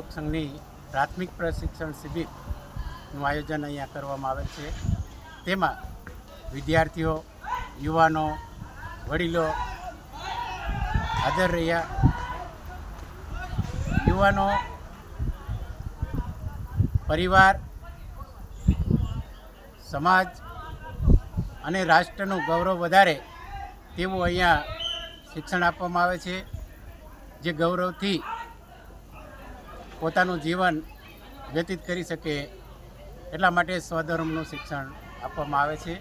ક્ષત્રિય સંઘની પ્રાથમિક પ્રશિક્ષણ શિબિરનું આયોજન અહીંયા કરવામાં આવેલ છે. તેમાં વિદ્યાર્થીઓ, યુવાનો, વડીલો હાજર રહ્યા. યુવાનો, પરિવાર, સમાજ અને રાષ્ટ્રનું ગૌરવ વધારે તેવું અહીંયા શિક્ષણ આપવામાં આવે છે. જે ગૌરવથી પોતાનું જીવન વ્યતીત કરી શકે એટલા માટે સ્વધર્મનું શિક્ષણ આપવામાં આવે છે.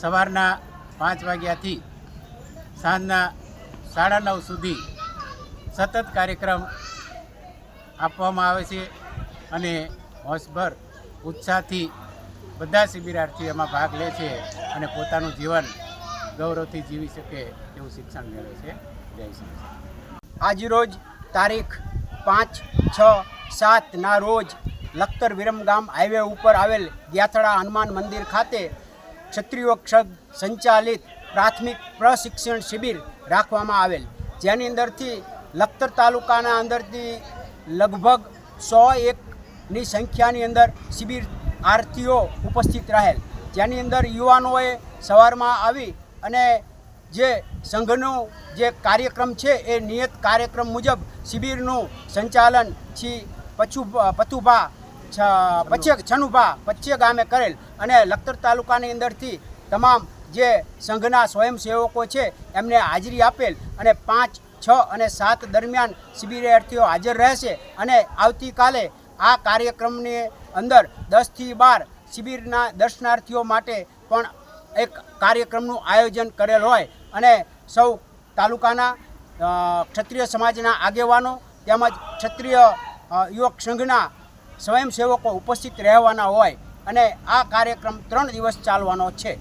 સવારના પાંચ વાગ્યાથી સાંજના સાડા નવ સુધી સતત કાર્યક્રમ આપવામાં આવે છે અને હોશભર ઉત્સાહથી બધા શિબિરાર્થીઓ એમાં ભાગ લે છે અને પોતાનું જીવન ગૌરવથી જીવી શકે એવું શિક્ષણ મેળવે છે. જય શ્રી આજરોજ તારીખ પાંચ, છ સાતના રોજ લખતર વિરમગામ હાઈવે ઉપર આવેલ ગ્યાથડા હનુમાન મંદિર ખાતે ક્ષત્રિયો ક્ષગ સંચાલિત પ્રાથમિક પ્રશિક્ષણ શિબિર રાખવામાં આવેલ. જેની અંદરથી લખતર તાલુકાના અંદરથી લગભગ સો એકની સંખ્યાની અંદર શિબિર આરતીઓ ઉપસ્થિત રહેલ. જેની અંદર યુવાનોએ સવારમાં આવી અને જે સંઘનો જે કાર્યક્રમ છે એ નિયત કાર્યક્રમ મુજબ શિબિરનું સંચાલન શ્રી પછુ પથુભા, છ- પચ્ચે છનુભા પચ્ચે ગામે કરેલ. અને લખતર તાલુકાની અંદરથી તમામ જે સંઘના સ્વયંસેવકો છે એમને હાજરી આપેલ અને પાંચ, છ અને સાત દરમિયાન શિબિરાર્થીઓ હાજર રહેશે. અને આવતીકાલે આ કાર્યક્રમની અંદર દસથી બાર શિબિરના દર્શનાર્થીઓ માટે પણ એક કાર્યક્રમનું આયોજન કરેલ હોય અને સૌ તાલુકાના ક્ષત્રિય સમાજના આગેવાનો તેમજ ક્ષત્રિય યુવક સંઘના સ્વયંસેવકો ઉપસ્થિત રહેવાના હોય અને આ કાર્યક્રમ ત્રણ દિવસ ચાલવાનો છે.